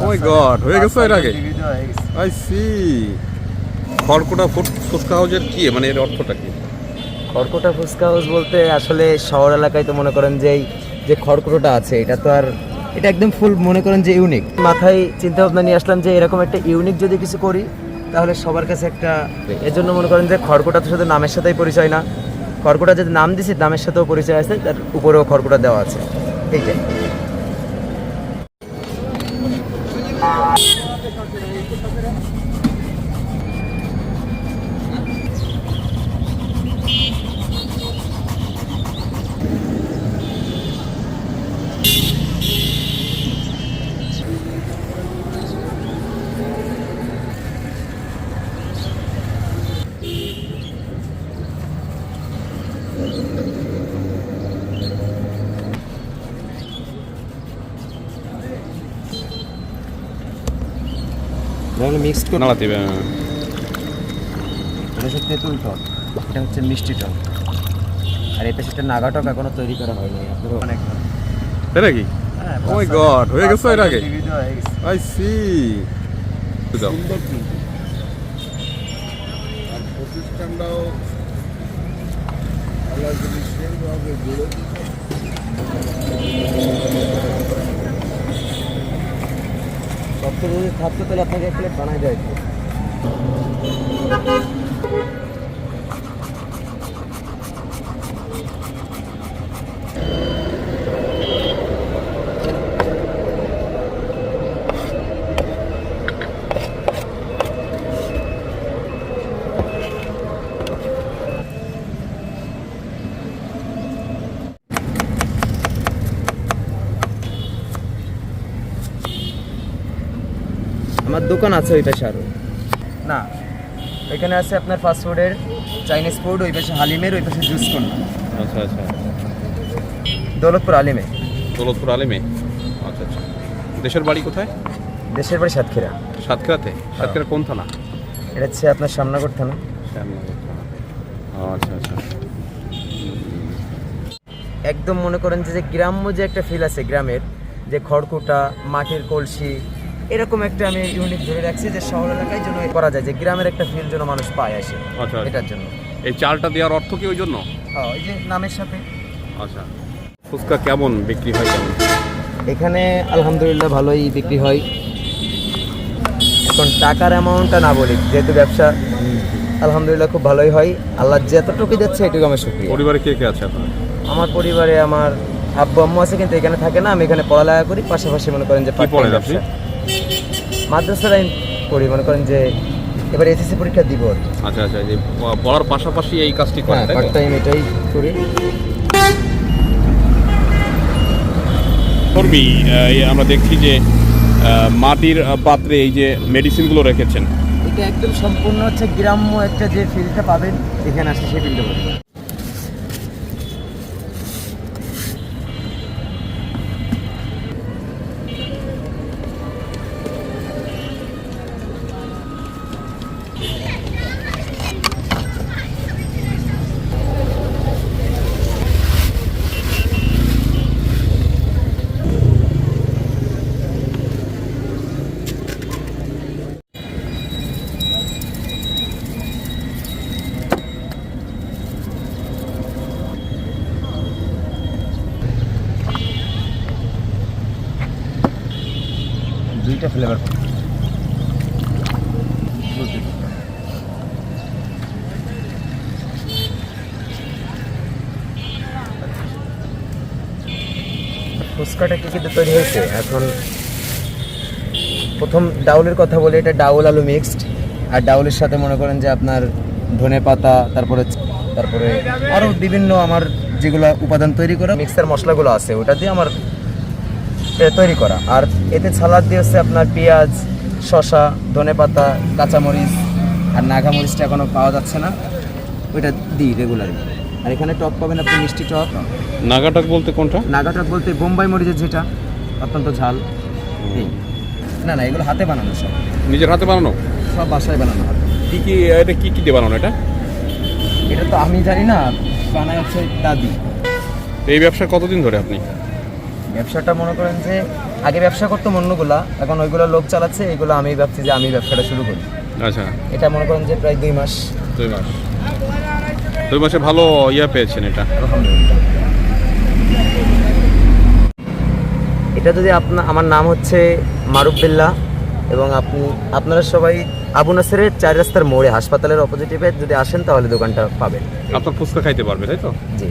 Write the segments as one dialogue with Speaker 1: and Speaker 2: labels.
Speaker 1: ও মাই god হয়ে গেছে এর আগে? আই সি খড়কুটা ফুড ফুচকা হাউজের কি? মানে এর অর্থটা কি?
Speaker 2: খড়কুটা ফুচকা হাউস বলতে আসলে শহর এলাকায় তো মনে করেন যে এই যে খড়কুটোটা আছে এটা তো আর এটা একদম ফুল মনে করেন যে ইউনিক মাথায় চিন্তা ভাবনা নিয়ে আসলাম যে এরকম একটা ইউনিক যদি কিছু করি তাহলে সবার কাছে একটা এর জন্য মনে করেন যে খড়কোটা তো শুধু নামের সাথেই পরিচয় না। খড়কোটা যদি নাম দিছি নামের সাথেও পরিচয় আছে তার উপরেও খড়কোটা দেওয়া আছে। এইটাই। তাহলে মিক্সড করে
Speaker 1: নাড়াতে হবে, হ্যাঁ।
Speaker 2: এটা হচ্ছে তেঁতুল টক এটা হচ্ছে মিষ্টি টক। আর এই পেশাটা নাগা টক এখনও তৈরি করা হয়নি অনেক
Speaker 1: তাই নাকি ও মাই গড হয়ে গেছে এর আগে? আই সি দাও
Speaker 3: সুন্দর কিন্তু আর প্রতিষ্ঠানটাও আল্লাহ যদি সেইভাবে গড়ে দিত
Speaker 2: সবচেয়ে যদি থাকতো তাহলে আপনাকে এক প্লেট বানাই দেয়। আমার দোকান আছে ওই পাশে আরও না এখানে আছে আপনার ফাস্ট ফুডের চাইনিজ ফুড ওই পাশে হালিমের ওই পাশে জুস কর্নার
Speaker 1: আচ্ছা আচ্ছা।
Speaker 2: দৌলতপুর আলিমে।
Speaker 1: দৌলতপুর আলিমে? আচ্ছা আচ্ছা। দেশের বাড়ি কোথায়?
Speaker 2: দেশের বাড়ি সাতক্ষীরা।
Speaker 1: সাতক্ষীরাতে? সাতক্ষীরা কোন থানা?
Speaker 2: এটা হচ্ছে আপনার সামনাগর থানা।
Speaker 1: আচ্ছা আচ্ছা।
Speaker 2: একদম মনে করেন যে যে গ্রাম্য যে একটা ফিল আছে গ্রামের যে খড়কুটা মাটির কলসি এরকম একটা আমি ইউনিট ধরে রাখছি যে শহর এলাকায় যেন করা যায় যে গ্রামের একটা ফিল যেন মানুষ পায় আসে
Speaker 1: আচ্ছা আচ্ছা।
Speaker 2: এটার জন্য।
Speaker 1: এই চালটা দেওয়ার অর্থ কি ওই জন্য?
Speaker 2: হ্যাঁ ওই যে নামের সাথে।
Speaker 1: আচ্ছা। ফুচকা কেমন? বিক্রি হয় কেমন?
Speaker 2: এখানে আলহামদুলিল্লাহ ভালোই বিক্রি হয়। এখন টাকার অ্যামাউন্টটা না বলি যেহেতু ব্যবসা আলহামদুলিল্লাহ খুব ভালোই হয়। আল্লাহ যতটুকু যাচ্ছে এটুকু আমার সুক্রিয়া
Speaker 1: পরিবারে কে কে আছে আপনার?
Speaker 2: আমার পরিবারে আমার আব্বু আম্মু আছে কিন্তু এখানে থাকে না আমি এখানে পড়ালেখা করি পাশাপাশি মনে করেন যে
Speaker 1: কি
Speaker 2: মাদ্রাসা লাইন পড়ি মনে করেন যে এবার এসএসসি পরীক্ষা দিব।
Speaker 1: আচ্ছা আচ্ছা যে পড়ার পাশাপাশি এই কাজটি করেন
Speaker 2: হ্যাঁ
Speaker 1: তাই
Speaker 2: পার্ট টাইম এটাই করি।
Speaker 1: কর্মী আমরা দেখছি যে আহ, মাটির পাত্রে এই যে মেডিসিনগুলো রেখেছেন।
Speaker 2: এটা একদম সম্পূর্ণ হচ্ছে গ্রাম্য একটা যে ফিলটা পাবেন এখানে আসলে সেই ফিলটা পাবেন দুইটা ফ্লেভার ফুচকাটা কি কিন্তু তৈরি হয়েছে? এখন প্রথম ডাউলের কথা বলে, এটা ডাউল আলু মিক্সড আর ডাউলের সাথে মনে করেন যে আপনার ধনে পাতা, তারপরে তারপরে আরও বিভিন্ন আমার যেগুলো উপাদান তৈরি করা মিক্সার মশলাগুলো আছে, ওটা দিয়ে আমার তৈরি করা। আর এতে সালাদ দিয়ে হচ্ছে আপনার পেঁয়াজ শসা ধনে পাতা কাঁচামরিচ আর নাগা মরিচটা এখনও পাওয়া যাচ্ছে না। ওইটা দিই রেগুলারলি আর এখানে টক পাবেন আপনি মিষ্টি টক।
Speaker 1: নাগাটাক বলতে কোনটা?
Speaker 2: নাগা টক বলতে বোম্বাই মরিচের যেটা অত্যন্ত ঝাল। না না এগুলো হাতে বানানো সব।
Speaker 1: নিজের হাতে বানানো?
Speaker 2: সব বাসায় বানানো হাতে।
Speaker 1: কি কি এটা কি কি দিয়ে বানানো এটা?
Speaker 2: এটা তো আমি জানি না বানায় হচ্ছে দাদি।
Speaker 1: এই ব্যবসা কতদিন ধরে আপনি?
Speaker 2: ব্যবসাটা মনে করেন যে আগে ব্যবসা করতাম অন্যগুলা এখন ওইগুলো লোক চালাচ্ছে এগুলো আমি ভাবছি যে আমি ব্যবসাটা শুরু করি।
Speaker 1: আচ্ছা।
Speaker 2: এটা মনে করেন যে প্রায় দুই মাস।
Speaker 1: দুই মাস। দুই মাসে ভালো ইয়ে পেয়েছেন এটা।
Speaker 2: আলহামদুলিল্লাহ। এটা যদি আপনার আমার নাম হচ্ছে মারুফ বিল্লাহ এবং আপনি আপনারা সবাই আবু নাসেরের চার রাস্তার মোড়ে হাসপাতালের অপোজিটিভে যদি আসেন তাহলে দোকানটা পাবেন।
Speaker 1: আপনার ফুচকা খাইতে পারবে তাই তো?
Speaker 2: জি।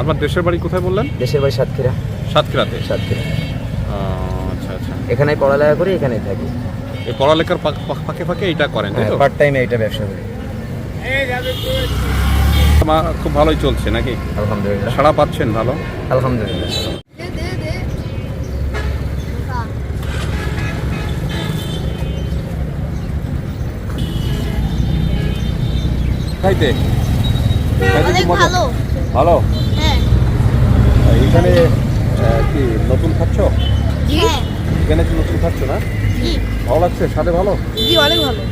Speaker 1: আপনার দেশের বাড়ি কোথায় বললেন?
Speaker 2: দেশের বাড়ি সাতক্ষীরা।
Speaker 1: সাতক্ষীরাতে?
Speaker 2: সাতক্ষীরা।
Speaker 1: আচ্ছা আচ্ছা।
Speaker 2: এখানেই পড়ালেখা করি এখানেই থাকি।
Speaker 1: এই পড়ালেখার ফাঁক- ফাঁক- এটা করেন তাই তো?
Speaker 2: পার্ট টাইমে এটা ব্যবসা করি।
Speaker 1: আমার খুব ভালোই চলছে নাকি?
Speaker 2: আলহামদুলিল্লাহ।
Speaker 1: সাড়া পাচ্ছেন ভালো?
Speaker 2: আলহামদুলিল্লাহ।
Speaker 4: দে দে দে
Speaker 1: খাইতে
Speaker 4: ভালো।
Speaker 1: ভালো?
Speaker 4: হ্যাঁ।
Speaker 1: এখানে কি নতুন খাচ্ছ? এখানে কি নতুন খাচ্ছ না?
Speaker 4: জি।
Speaker 1: ভালো লাগছে? সাথে ভালো?
Speaker 4: জি অনেক ভালো।